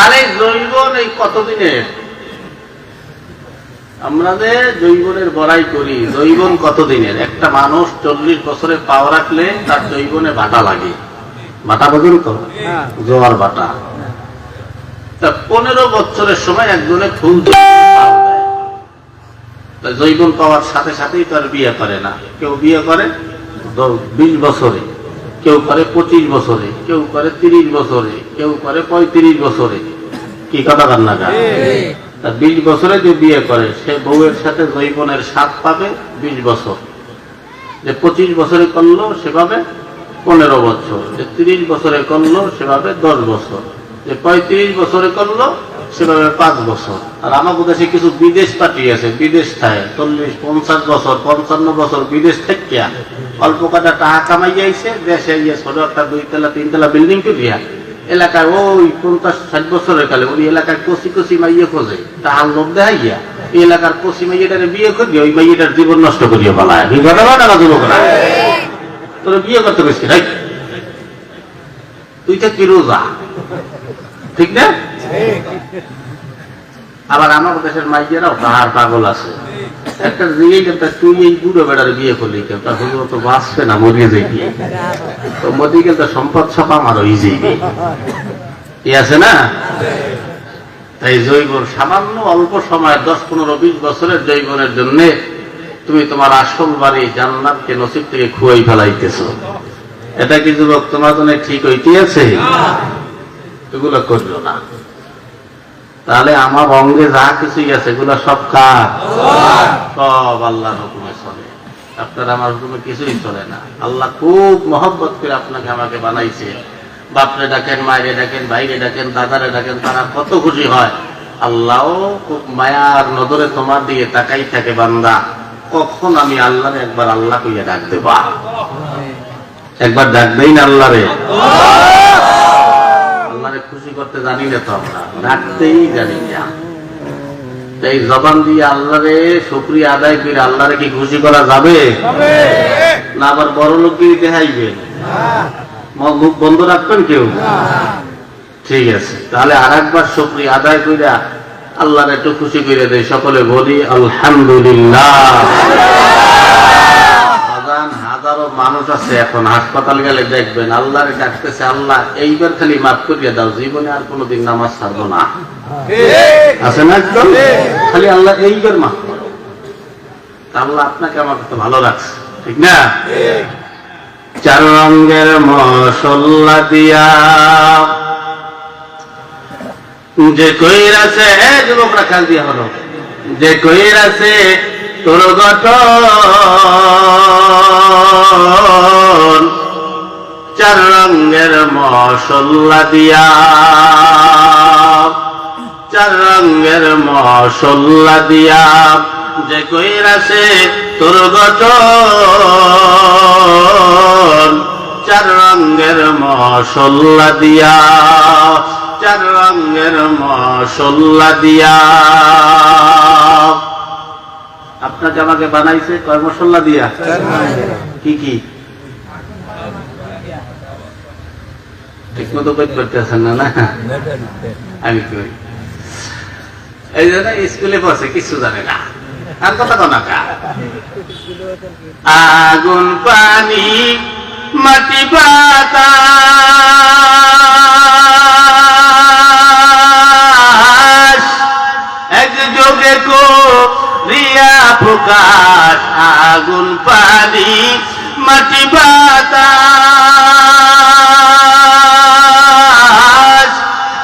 তাহলে জৈবন এই কতদিনের? আমরা যে জৈবনের বড়াই করি জৈবন কতদিনের? একটা মানুষ চল্লিশ বছরে পাও রাখলে তার জৈবনে বাটা লাগে। বাটা বোঝেন তো? হ্যাঁ। জোয়ার বাটা। তা পনেরো বছরের সময় একজনে ফুল জৈবন পাওয়ার সাথে সাথেই তার বিয়ে করে না। কেউ বিয়ে করে বিশ বছরে কেউ করে পঁচিশ বছরে কেউ করে তিরিশ বছরে। কেউ করে পঁয়ত্রিশ বছরে। কি কথা কান্না তা বিশ বছরে যে বিয়ে করে সে বউয়ের সাথে জৈবনের স্বাদ পাবে বিশ বছর। যে পঁচিশ বছরে করল সেভাবে পনেরো বছর। যে তিরিশ বছরে করল সেভাবে দশ বছর। যে পঁয়ত্রিশ বছরে করল সেভাবে পাঁচ বছর। আর আমাদের দেশে কিছু বিদেশ পার্টি আছে বিদেশ থাকে। চল্লিশ পঞ্চাশ বছর পঞ্চান্ন বছর বিদেশ থেকে অল্প কটা টাকা কামাই যাইছে দেশে ইয়ে ছোট একটা দুই দুইতলা তিনতলা বিল্ডিং করিয়া এলাকায় ওই পঞ্চাশ ষাট বছরের কালে ওই এলাকার কচি কচি মাইয়ে খোঁজে। তাহার লোক দেখাইয়া এই এলাকার কচি মাইয়েটারে বিয়ে করি ওই মাইয়েটার জীবন নষ্ট করিয়া পালায় কি টাকা বলে না তোর বিয়ে করতে গেছি রাই তুই কি রোজা? ঠিক না? আবার আমার দেশের মাইয়েরাও তাহার পাগল আছে। একটা জিয়ে গেছে তুই এই বুড়ো বেড়ার বিয়ে করলি কেউ তা হুজুর তো বাঁচবে না, মরিয়ে যাইবি। তো মোদি গেলে সম্পদ সব আমার হয়ে যাইবে। কি আছে না? তাই জৈবন সামান্য অল্প সময় দশ, পনেরো, বিশ বছরের জৈবনের জন্য তুমি তোমার আসল বাড়ি জান্নাতকে নসিব থেকে খুয়াই ফেলাইতেছ। এটা কি যুবক তোমার জন্য ঠিক হইতে আছে এগুলো করল না। তাহলে আমার অঙ্গে যা কিছুই আছে এগুলো সব কার? সব আল্লাহর হুকুমে চলে। আপনার আমার হুকুমে কিছুই চলে না। আল্লাহ খুব মহব্বত করে আপনাকে আমাকে বানাইছে। বাপরে ডাকেন মায়েরে ডাকেন ভাইরে ডাকেন দাদারে ডাকেন তারা কত খুশি হয়। আল্লাহও খুব মায়ার নজরে তোমার দিকে তাকাই থাকে বান্দা। কখন আমি আল্লাহরে একবার আল্লাহ কইয়া ডাক দেবা? একবার ডাক দেই না আল্লাহরে। আল্লাহরে খুশি করতে জানি না তো আমরা। ডাকতেই জানি না। এই জবান দিয়ে আল্লাহরে শুক্রিয়া আদায় করে আল্লাহরে কি খুশি করা যাবে? না আবার বড় লোকগিরি দেখাইবেন ম- মুখ বন্ধ রাখবেন কেউ? ঠিক আছে। তাহলে আর একবার শুক্রিয়া আদায় করে আল্লাহর একটু খুশি করে দেয় সকলে বলি আলহামদুলিল্লাহ। হাজারো মানুষ আছে এখন হাসপাতাল গেলে দেখবেন আল্লাহরে ডাকতেছে আল্লাহ এইবার খালি মাফ করিয়া দাও জীবনে আর কোনোদিন নামাজ ছাড়বো না। আছে না একদম? খালি আল্লাহ এইবার মাফ করো। আল্লাহ আপনাকে আমাকে তো ভালো রাখছে ঠিক না? চার রঙের মশল্লা দিয়া যে কইর আছে যুবকরা খেয়াল দিয়া হলো যে কইর আছে তোর চার রঙের মশল্লা দিয়া চার রঙের মশল্লা দিয়া যে কইর আছে তোর গঠন চার রঙের মশল্লা দিয়া চার রঙের মশল্লা দিয়া আপনাকে আমাকে বানাইছে কয় মশল্লা দিয়া। কি কি? ঠিক মতো আমি এই জন্য স্কুলে বসে জানে না। আর কথা আগুন, পানি, মাটি বাতাস রিয়া প্রকাশ, আগুন, পানি, মাটি, বাতাস।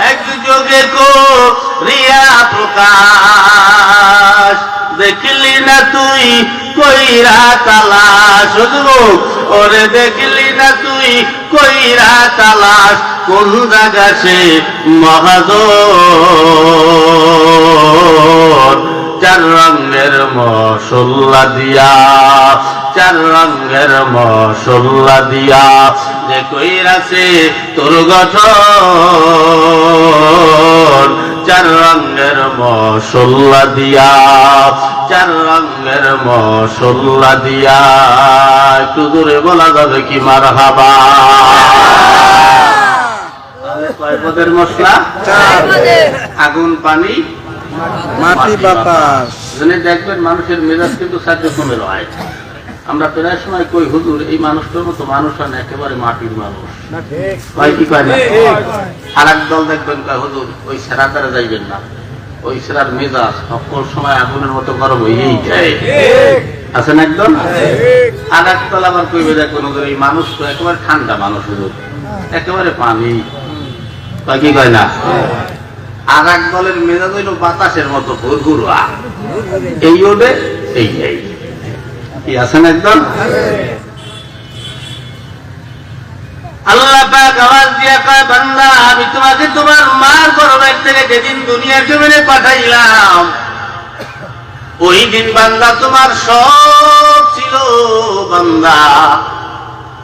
এক যোগে কো রিয়া প্রকাশ। দেখলি না তুই কইরা তালাশ। ওরে দেখলি না তুই কইরা তালাশ। কোন জায়গা সে মহাজন চার রঙের মশল্লা দিয়া চার রঙের মশল্লা দিয়া যে কইরাছে তোর গঠন। চার রঙের মশল্লা দিয়া চার রঙের মশল্লা দিয়া একটু দূরে বলা যাবে কি মার হাবা কয় পদের মশলা? আগুন পানি মাটি বাতাস জন্য দেখবেন মানুষের মেজাজ কিন্তু সাহায্য কমে হয়। আমরা প্রায় সময় কই হুজুর এই মানুষটার মতো মানুষ হয় না একেবারে মাটির মানুষ। ভাই কি কয় আর এক দল দেখবেন কয় হুজুর ওই সেরা দ্বারা যাইবেন না। ওই সেরার মেজাজ সকল সময় আগুনের মতো গরম হইয়েই যায়। আছেন একদম আর এক দল আবার কইবে দেখবেন হুজুর এই মানুষ তো একেবারে ঠান্ডা মানুষ হুজুর। একেবারে পানি। কয় কি কয় না? আর এক দলের মেজাজ হইল বাতাসের মতো ঘুরঘুরা। এই ওডে এই এই। কি আছেন একদম আল্লাহ আওয়াজ দিয়া কয়, বান্দা, আমি তোমাকে তোমার মার গর্ভের থেকে যেদিন জমিনে পাঠাইলাম, ওই দিন বান্দা তোমার সব ছিল, বান্দা।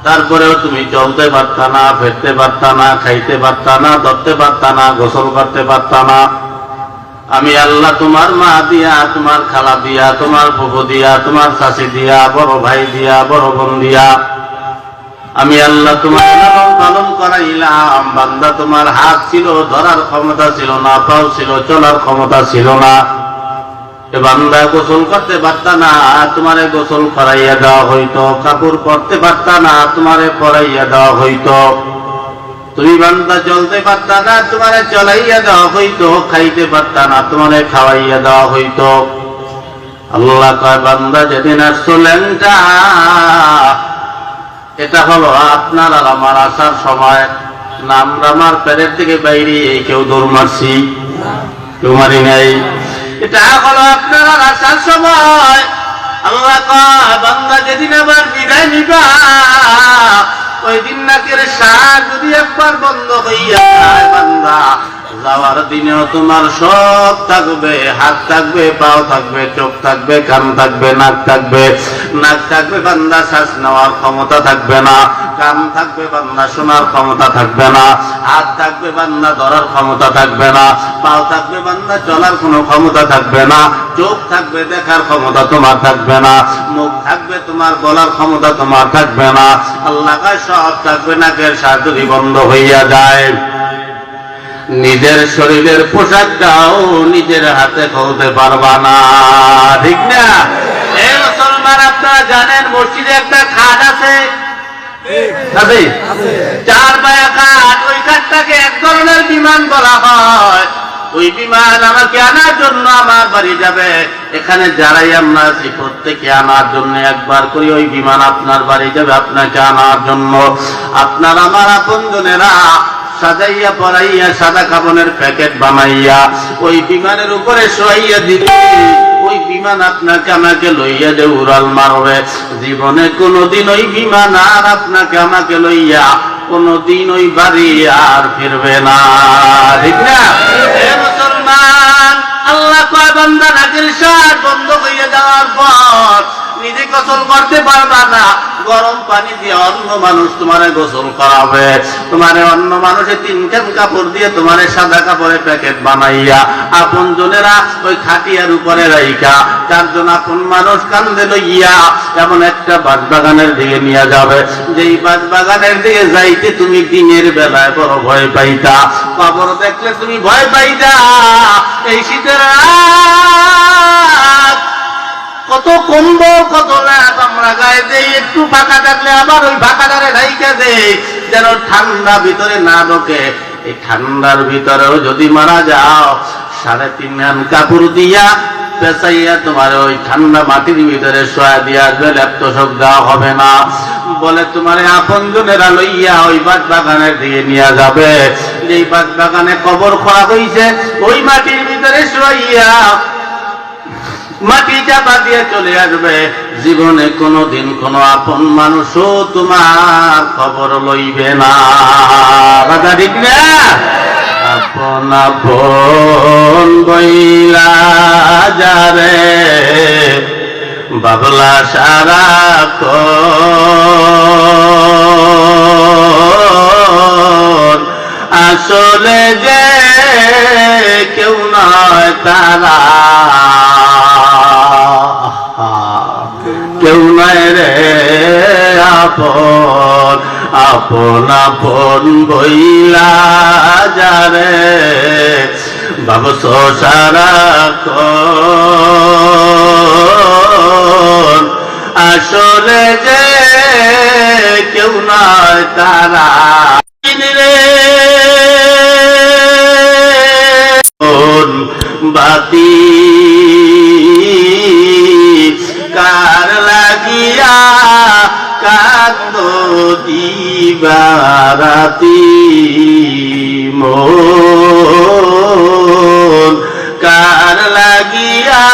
তারপরেও তুমি চলতে পারতা না, ফেরতে পারতা না, খাইতে পারতা না, ধরতে পারতা না, গোসল করতে পারতা না। আমি আল্লাহ তোমার মা দিয়া, তোমার খালা দিয়া, তোমার ফুফু দিয়া, তোমার শাশি দিয়া, বড় ভাই দিয়া, বড় বোন দিয়া। আমি আল্লাহ তোমার লালন পালন করাইলাম। বান্দা তোমার হাত ছিল, ধরার ক্ষমতা ছিল না, পাও ছিল, চলার ক্ষমতা ছিল না। বান্দা গোসল করতে পারতা না তোমারে গোসল করাইয়া দেওয়া হইতো। কাপড় পরতে পারতা না তোমারে পরাইয়া দেওয়া হইতো। তুমি বান্দা চলতে পারতা না তোমারে চলাইয়া দেওয়া হইতো, খাইতে পারতা না তোমারে খাওয়াইয়া দেওয়া হইতো। আল্লাহ কয়, বান্দা, যেদিন আসছো ল্যাংটা, এটা হলো আপনার আর আমার আসার সময়। না, আমরা আমার প্যারের থেকে বাইরে কেউ দৌড় মারছি। কেউ মারি নাই। এটা হলো আপনার আসার সময়। আল্লাহ বাংলা যেদিন আবার বিদায় নিবা, ওই দিন নাকের সার যদি একবার বন্ধ হইয়া যায় যাওয়ার দিনেও তোমার সব থাকবে, হাত থাকবে, পাও থাকবে, চোখ থাকবে, কান থাকবে, নাক থাকবে। নাক থাকবে বান্দা, শ্বাস নেওয়ার ক্ষমতা থাকবে না। কান থাকবে বান্দা, শোনার ক্ষমতা থাকবে না। হাত থাকবে বান্দা, ধরার ক্ষমতা থাকবে না। পাও থাকবে বান্দা, চলার কোনো ক্ষমতা থাকবে না। চোখ থাকবে, দেখার ক্ষমতা তোমার থাকবে না। মুখ থাকবে, তোমার বলার ক্ষমতা তোমার থাকবে না। আল্লাহ সব থাকবে, নাকের যদি বন্ধ হইয়া যায়। নিজের শরীরের পোশাকটাও নিজের হাতে খুলতে পারবা না। ঠিক না? এই মুসলমান, আপনারা জানেন মসজিদে একটা খাট আছে? চার খাট, ওই খাটটাকে এক ধরনের বিমান বলা হয়। ওই বিমান আমাকে আনার জন্য আমার বাড়ি যাবে। এখানে যারাই আমরা আছি, প্রত্যেকে আনার জন্য একবার করে ওই বিমান আপনার বাড়ি যাবে, আপনাকে আনার জন্য। আপনার, আমার আপনজনেরা সাজাইয়া পরাইয়া সাদা কাপনের প্যাকেট বানাইয়া ওই বিমানের উপরে শোয়াইয়া দিবে। ওই বিমান আপনাকে আমাকে লইয়া যে উড়াল মারবে। জীবনে কোনোদিন ওই বিমান আর আপনাকে আমাকে লইয়া কোনোদিন ওই বাড়ি আর ফিরবে না। ঠিক না? মুসলমান, আল্লাহ কয় বন্ধ হইয়া যাওয়ার পর নিজে গোসল করতে পারবা না। গরম পানি দিয়ে অন্য মানুষ তোমারে গোসল করাবে। তোমারে অন্য মানুষের তিন খান কাপড় দিয়ে তোমারে সাদা কাপড়ের প্যাকেট বানাইয়া আপন জনেরা ওই খাটিয়ার উপরে রাইকা চারজন আপন মানুষ কান্দে লইয়া এমন একটা বাগানের দিকে নিয়ে যাবে। যেই বাগানের দিকে যাইতে তুমি দিনের বেলায় বড় ভয় পাইতা। কবর দেখলে তুমি ভয় পাইতা। এই শীতের কত কম্বল কত লাভ আমরা গায়ে দেই একটু ফাঁকা থাকলে আবার ওই ফাঁকাটারে ঢাইকা দেই যেন ঠান্ডা ভিতরে না ঢোকে। এই ঠান্ডার ভিতরেও যদি মারা যাও, সাড়ে তিন হান কাপড় দিয়া পেঁচাইয়া তোমার ওই ঠান্ডা মাটির ভিতরে শোয়া দিয়া আসবে ল্যাপটপ দেওয়া হবে না। বলে তোমার আপন জনেরা লইয়া ওই বাদ বাগানের দিয়ে নিয়ে যাবে। যেই বাদ বাগানে কবর খোলা হইছে, ওই মাটির ভিতরে শোয়াইয়া মাটি চাপা দিয়ে চলে আসবে। জীবনে কোনোদিন কোনো আপন মানুষও তোমার খবর লইবে না। ঠিক না? আপন আপন বইলা যারে বাবলা সারা আসলে যে কেউ নয় তারা। আপন আপন আপন বইলা যারে। বাবস সারা আসলে যে কেউ নয় তারা বাতি দিবারাতি মন। কার লাগিয়া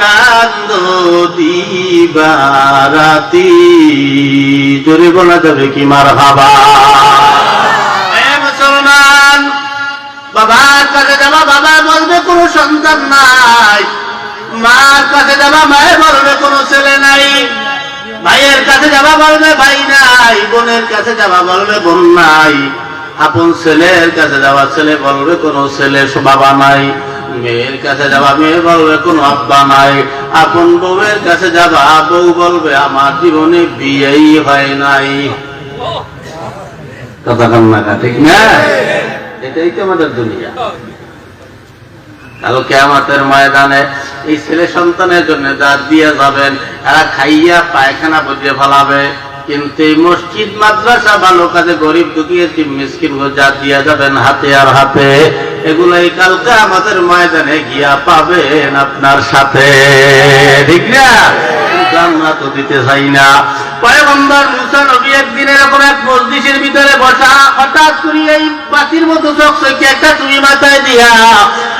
কান্দ দিবারাতি জোরে বলা যাবে কি মার হাবা মুসলমান, বাবার কাছে যাবা, বাবা বলবে কোনো সন্তান নাই। মার কাছে যাবা মায়ে বলবে কোনো ছেলে নাই। ভাইয়ের কাছে যাবা বলবে, ভাই নাই। বোনের কাছে যাবা বলবে, বোন নাই। আপন ছেলের কাছে যাওয়া ছেলে বলবে, কোনো ছেলে বাবা নাই। মেয়ের কাছে যাবা মেয়ে বলবে, কোনো আব্বা নাই। আপন বউয়ের কাছে যাবা, বউ বলবে, আমার জীবনে বিয়েই হয় নাই। কথা কান্না ঠিক না? এটাই তো আমাদের দুনিয়া। কালো কেয়ামতের ময়দানে এই ছেলে সন্তানের জন্য যা দিয়ে যাবেন, এরা খাইয়া পায়খানা বুঝে ফেলাবে। কিন্তু এই মসজিদ, মাদ্রাসা ভালো কাজে গরিব দুঃখী, এতিম মিসকিন যা দিয়ে যাবেন হাতে আর হাতে। এগুলো এই কালকে আমাদের ময়দানে গিয়া পাবেন আপনার সাথে। ঠিক না? জান্নাত দিতে চাই না। পয়গম্বর মুসা নবী একদিন এরকম এক মসজিদের ভিতরে বসা, হঠাৎ করে এই বাতির মতো চোখ একটা তুমি মাথায় দিয়া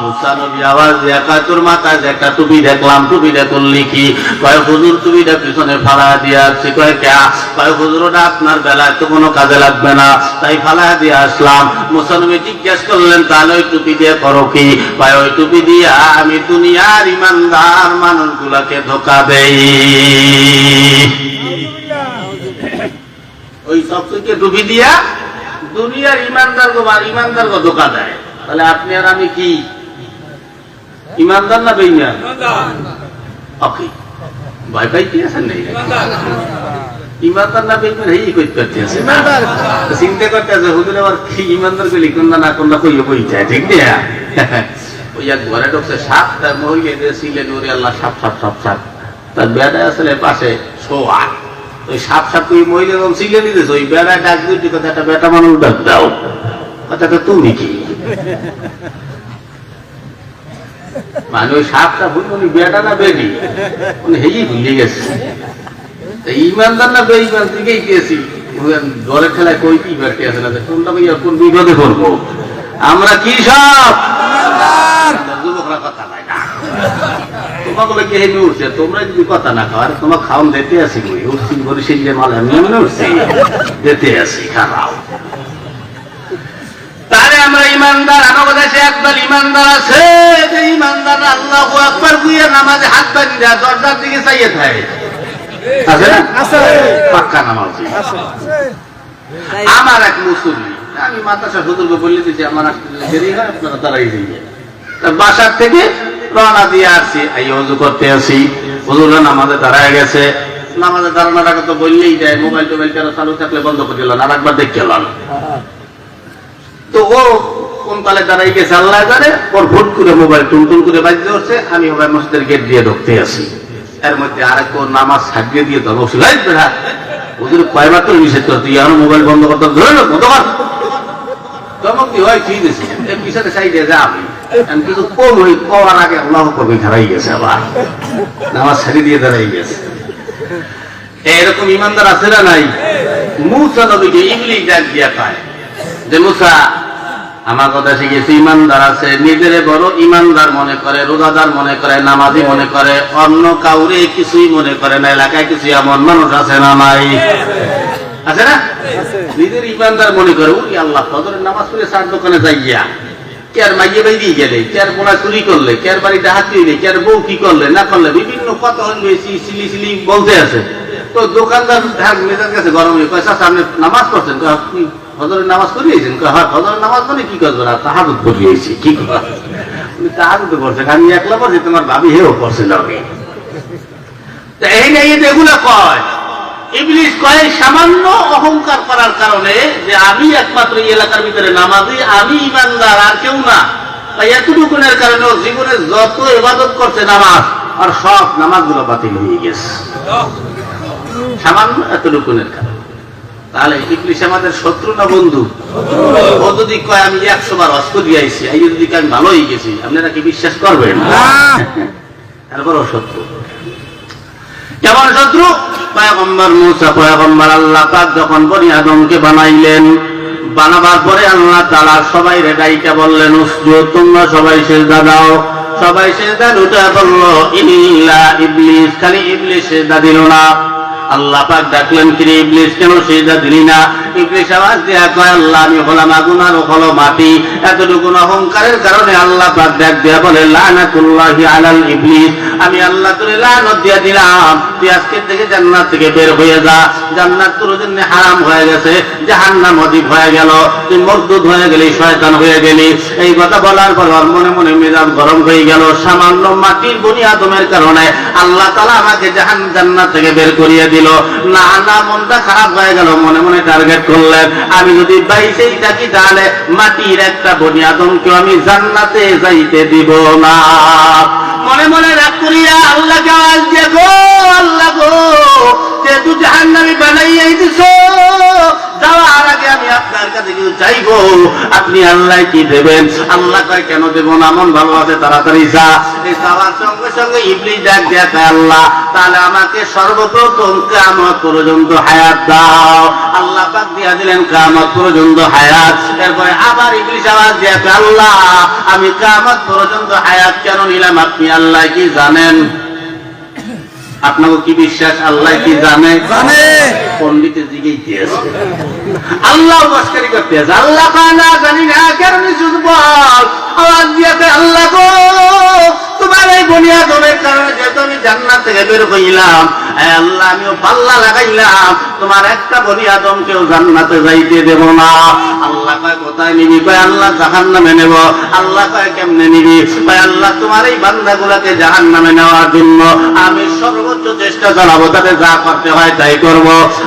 মুসা নবী আওয়াজ দিয়া তোর মাথায় যে একটা দেখলাম টুপিটা করলি কি কয় হুজুর টুপিটা পিছনে ফালা দিয়ে আসছি। কয় ক্যা কয় হুজুর ওটা আপনার বেলায় তো কোনো কাজে লাগবে না। তাই ফালা দিয়ে আসলাম। মুসা নবী জিজ্ঞেস করলেন তাহলে ওই টুপি দিয়ে করো কি? কয় ওই টুপি দিয়া আমি দুনিয়ার ইমানদার মানুষগুলাকে ধোকা দেই। ওই সবকে ডুবি দিয়া দুনিয়ার ইমানদার গো ইমানদার গো ধোকা দেয়। তাহলে আপনি আর আমি কি? ইমানদার না বেইমান ওকে। ভয় পাইতে আছেন নাই ইমানদার। না বেইমান হেই কইতে পারতে আছে চিন্তা করতে আছে হুজুর আবার কি ইমানদার গলি কোন না কোন না কইও কই ঠিক না ওই এক ঘরে ঢুকছে সাপ তার মহিলা ছিলেন ওরে আল্লাহ সাপ সাপ সাপ সাপ। তার বেড়া আসলে পাশে শোয়া। ওই সাপ সাপ তুই মহিলা এবং নিতেছ ওই বেড়ায় ডাক দুটি কথা একটা বেটা মানুষ ডাক দাও। কথাটা তুমি কি? মানে ওই সাপটা ভুল উনি বেটা না বেডি উনি ভুলে গেছে। ইমানদার না বেঈমান দলের খেলায় কই কি আছে না? কোনটা ভাইয়া কোন বিপদে পড়ব? আমরা কি সব? যুবকরা কথা নাই না। তোমাকে কে হেমি উঠছে? তোমরা যদি কথা না খাও আর তোমার খাওন দিতে আসি উঠছি বরিশিল যে মাল আমি উঠছি। দিতে আসি আমরা ইমানদার আমার দেশে একদল ইমানদার আছে। যে ইমানদার আল্লাহ একবার গুয়ে নামাজে হাত দেয় দরজার দিকে চাইয়ে থাকে আছে না? পাক্কা নামাজি। আমার এক মুসল্লি আমি মাতাসা হুজুরকে বলে দিচ্ছি আমার আসতে দেরি হয় আপনারা তারাই যাইয়ে। তা বাসার থেকে রওনা দিয়ে আসছি। এই অজু করতে আসি। হুজুরা নামাজে দাঁড়ায় গেছে। নামাজে দাঁড়ানোর আগে তো বললেই যায় মোবাইল টোবাইল কেন চালু থাকলে বন্ধ করে দিলাম আর একবার দেখে এলাম। তো ও কোন তালে দাঁড়াই গেছে, আল্লাহ জানে, ওর ভুট করে মোবাইল টুনটুন করে হচ্ছে আমি মোবাইল মসজিদের গেট দিয়ে ঢুকতে আসি এর মধ্যে আরেক ওর নামাজ সাজিয়ে দিয়ে বসে ভাই বেড়া ওদের কয়বার তো নিষেধ করে, তুই মোবাইল বন্ধ করতে ধরে লোক কতবার চমক হয় ঠিক আছে পিছনে যা আমি। কিছু কম হই, কওয়ার আগে আল্লাহ কবি খারাই গেছে আবার। নামাজ ছাড়ি দিয়ে দাঁড়াই গেছে। এরকম ইমানদার আছে না নাই? মুসা নবীকে ইংলিশ ডাক পায় যে, মুসা আমার কথা শিখেছি, ইমানদার আছে, নিজেরে বড় ইমানদার মনে করে, রোজাদার মনে করে, নামাজি মনে করে, অন্য কাউরে কিছুই মনে করে না, এলাকায় কিছু এমন মানুষ আছে না নাই। আছে না? নিজের ইমানদার মনে করে উনি আল্লাহ, ফজরের নামাজ পড়ে চার দোকানে যাইয়া কে আর মাইয়ে বাইরিয়ে গেলে, কেয়ার পোলা চুরি করলে কে আর বাড়ি ডাহাতি হইলে কে আর বউ কি করলে, না করলে, বিভিন্ন কথা হয়েছি সিলি সিলি বলতে আছে। তো দোকানদার মেজার কাছে গরম হয়ে চাচা, আপনি নামাজ পড়ছেন? হজরের নামাজ পড়িয়েছেন? হ্যাঁ হজরের নামাজ মানে কি করবেন আর তাহাদুত পড়িয়েছি, কি উনি তাহাদুত পড়ছেন আমি একলা পড়ছি, তোমার ভাবি হেও লগে। এই নিয়ে এগুলো কয় সামান্য অহংকার করার কারণে যে আমি একমাত্র এই এলাকার ভিতরে নামাজি, আমি ইমানদার, আর কেউ না। তাই এতটুকুনের কারণে জীবনে যত ইবাদত করছে নামাজ, আর সব নামাজগুলো বাতিল হয়ে গেছে। সামান্য এতটুকুনের কারণে। তাহলে ইবলিস আমাদের শত্রু না বন্ধু? ও যদি কয় আমি একশো বার অস্ত দিয়ে আইছি এই যদি আমি ভালো হয়ে গেছি আপনারা কি বিশ্বাস করবেন। তারপরও শত্রু। কেমন শত্রু? পয়গম্বর মুসা পয়গম্বর আল্লাহ পাক যখন বনি আদমকে বানাইলেন বানাবার পরে আল্লাহ তালা সবাই রেডাইটা বললেন উসজুদ তোমরা সবাই সেজদা দাও। সবাই সেজদা উঠে বলল ইল্লা ইবলিস খালি ইবলিস সেজদা দিল না। আল্লাহ পাক ডাকলেন কিরে ইবলিস কেন সেজদা দিলি না? অহংকারের কারণে আল্লাহ বলে আমি আল্লাহ তোরে লানত দিলাম। তুই আজকের থেকে জান্নাত থেকে বের হয়ে যা। জান্নাত তোর জন্য হারাম হয়ে গেছে, জাহান্নাম অধিক হয়ে গেল। তুই হয়ে গেলি, শয়তান হয়ে গেলি। এই কথা বলার পর মনে মনে মেজাজ গরম হয়ে গেল। সামান্য মাটির বনি আদমের কারণে আল্লাহ তালা আমাকে জাহান জান্নাত থেকে বের করিয়ে দিল। না না, মনটা খারাপ হয়ে গেল। মনে মনে টার্গেট করলেন আমি যদি বাইশেই থাকি তাহলে মাটির একটা বনি আদমকে আমি জান্নাতে যাইতে দিব না। মনে মনে রাগ করিয়া আল্লাহকে আওয়াজ দিয়ে গো, আল্লাহ গো, যেহেতু জাহান্নামি বানাইয়াই দিছো যাওয়ার আগে আমি আপনার কাছে কিছু আপনি আল্লাহ কি দেবেন? আল্লাহ কয়, কেন না? মন ভালো আছে, তাড়াতাড়ি যা। এই যাওয়ার সঙ্গে সঙ্গে ডাক দেয়া আল্লাহ, তাহলে আমাকে সর্বপ্রথম কামত পর্যন্ত হায়াত দাও। আল্লাহ পাক দিয়া দিলেন কামত পর্যন্ত হায়াত। এরপরে আবার দিয়া আল্লাহ, আমি কামত পর্যন্ত হায়াত কেন নিলাম? আপনি আল্লাহ কি জানেন? আপনাকে কি বিশ্বাস? আল্লাহ কি জানে? জানে। পন্ডিতের দিকে দিয়েছে। আল্লাহ মস্কারি করতে আছে। আল্লাহ না জানি না কেন শুধু বল? আওয়াজ দিয়েছে আল্লাহ গো তোমার এই বনিয়া দমের কারণে যেহেতু আমি জান্নাত থেকে বের হইলাম আল্লাহ, আমিও পাল্লা লাগাইলাম। তোমার একটা বনি আদমকেও জান্নাতে যাইতে দেব না। আল্লাহ কয়, কোথায় নিবি? কয়, আল্লাহ জাহান নামে নেব। আল্লাহ কয়, কেমনে নিবি? কয়, আল্লাহ, তোমার এই বান্দাগুলাকে জাহান নামে নেওয়ার জন্য আমি সর্বোচ্চ চেষ্টা চালাবো, তাতে যা করতে হয় তাই করব।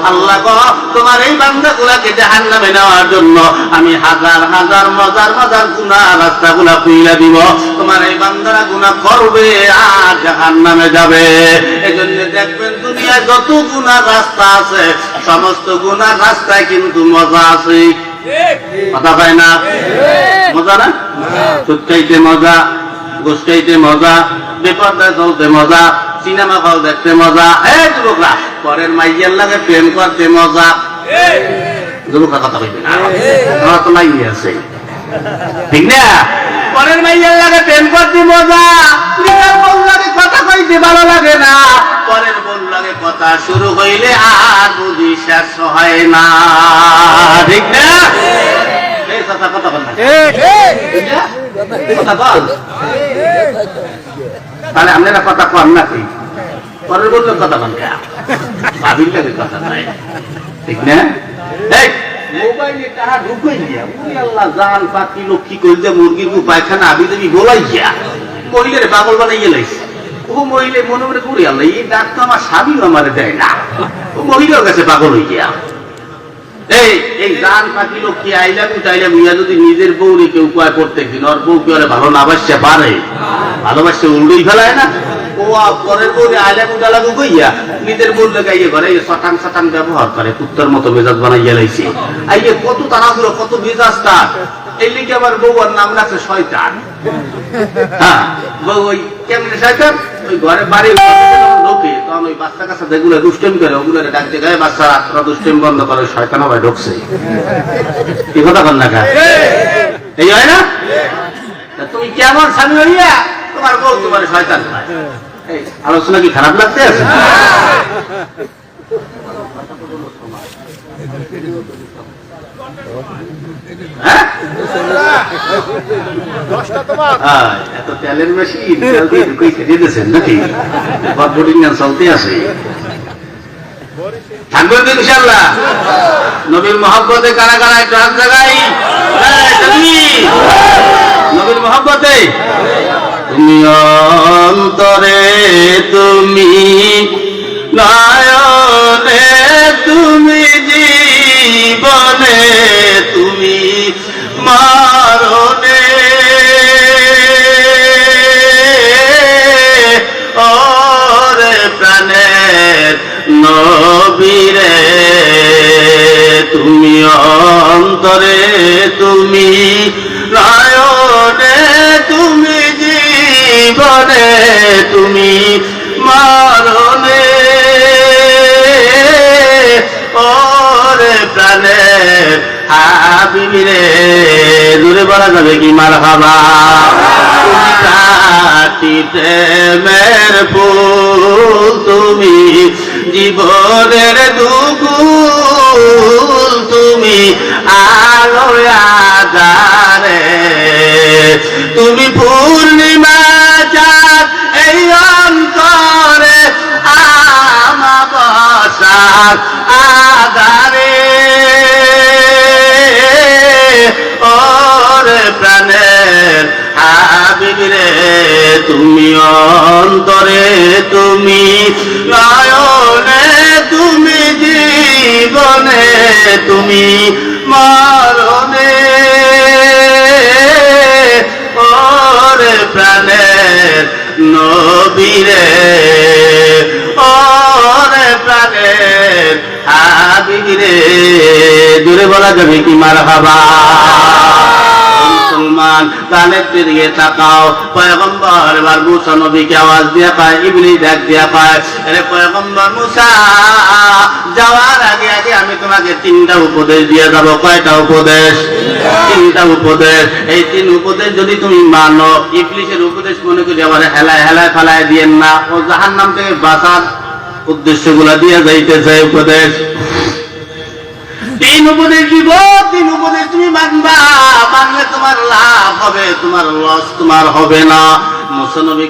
আল্লাহ কহ তোমার এই বান্দাগুলাকে জাহান নামে নেওয়ার জন্য আমি হাজার হাজার, মজার মজার গুণা রাস্তাগুলা খুইলা দিব। তোমার এই বান্দারা গুণা করবে আর জাহান নামে যাবে। এই জন্য দেখবেন দুনিয়ায় যত গুণা রাস্তা আছে, সমস্ত গুণা রাস্তায় কিন্তু মজা আছে। কথা পায় না? মজা না? সুদ খাইতে মজা গোস খাইতে মজা, বেপরদায় চলতে মজা, সিনেমা হল দেখতে মজা। এই যুবকরা, পরের মাইয়ার লাগে প্রেম করতে মজা। যুবকরা কথা কইবে না? তো লাইনে আছে। ঠিক না? পরের মাইয়ার লাগে প্রেম করতে মজা। কথা কইতে ভালো লাগে না। পরের বোন লাগে কথা শুরু হইলে আর বুঝি শেষ হয় না। ঠিক না? কথা কথা বল না। না? কথা বল। তাহলে আপনারা কথা কন নাকি? পরের বললে কথা বল কে? ভাবির লাগে কথা নাই। ঠিক না? মোবাইলে ঢুকাই দিয়া উনি আল্লাহ জান পাখি লক্ষ্মী কইলে মুরগির পায়খানা আবি দেবি বলাই গিয়া মহিলারে পাগল বানাইয়ে লাইছে। ও মহিলা মনে মনে করি আল্লাহ, এই ডাক তো আমার আমার দেয় না। ও মহিলার কাছে পাগল এই এই গান পাখি লোক আইলাম ইয়া যদি নিজের কেউ কয় করতে কিন ওর বউ কি ওরে ভালো না বাসছে পারে? ভালোবাসছে উল্টোই ফেলায় না? ও পরের বউরে আইলাম উঠা লাগু কইয়া, নিজের বউ লাগাইয়ে ঘরে এই শটান শটান ব্যবহার করে, কুত্তর মতো মেজাজ বানাইয়া লাইছে। আইয়ে কত তাড়াহুড়ো, কত মেজাজ তার। এই লিগে আমার বউ আর নাম রাখছে শয়তান। হ্যাঁ বউ ওই কেমনে শয়তান? ওই ঘরে বাড়ি ঢোকে তখন ওই বাচ্চা কাচ্চা যেগুলো দুষ্টেম করে ওগুলো ডাকতে গায়ে বাচ্চারা তোরা দুষ্টেম বন্ধ করে শয়তান আবার ঢুকছে কি কথা বল না? এই হয় না তুমি কেমন স্বামী হইয়া তোমার বউ তোমার শয়তান। আলোচনা কি খারাপ লাগতে আছে হ্যাঁ? আয়, এত নবীর মহব্বতে কারা কারা একটু হাত জাগাই। হ্যাঁ, নবীর মহব্বতে। তুমি অন্তরে তুমি নয়নে তুমি জীবনে অন্তরে তুমি নয়নে তুমি, জীবনে তুমি মারণে ওরে প্রাণের হাবিরে দূরে বলা যাবে কি মার খাবা প্রেমের ফুল তুমি, জীবনের তুমি আলোয়াদারে তুমি পূর্ণিমা চাঁদ এই অন্তরে আমা বসার আদারে ওরে প্রাণের হাবিবরে তুমি অন্তরে, তুমি নয়নে, তুমি জীবনে, তুমি মরণে ওরে প্রাণের নবীরে ওরে প্রাণের আবিরে দূরে বলা যাবে কি মার হাবা মুসলমান কানের দিকে তাকাও। পয়গম্বর এবার মুসা নবীকে আওয়াজ দিয়ে পায় ইবলি পায় আরে পয়গম্বর মুসা, যাওয়ার আগে আগে আমি তোমাকে তিনটা উপদেশ দিয়ে যাব। কয়টা উপদেশ? তিনটা উপদেশ। এই তিন উপদেশ যদি তুমি মানো ইবলিশের উপদেশ মনে করি আবার হেলায় হেলায় ফেলায় দিয়েন না। ও জাহান নাম থেকে বাঁচার উদ্দেশ্যগুলা দিয়ে যাইতেছে উপদেশ। তিন উপদেশ দিব দিন উপদেশ তুমি মানবা। মানলে তোমার লাভ হবে, তোমার লস তোমার হবে না। মুসনবী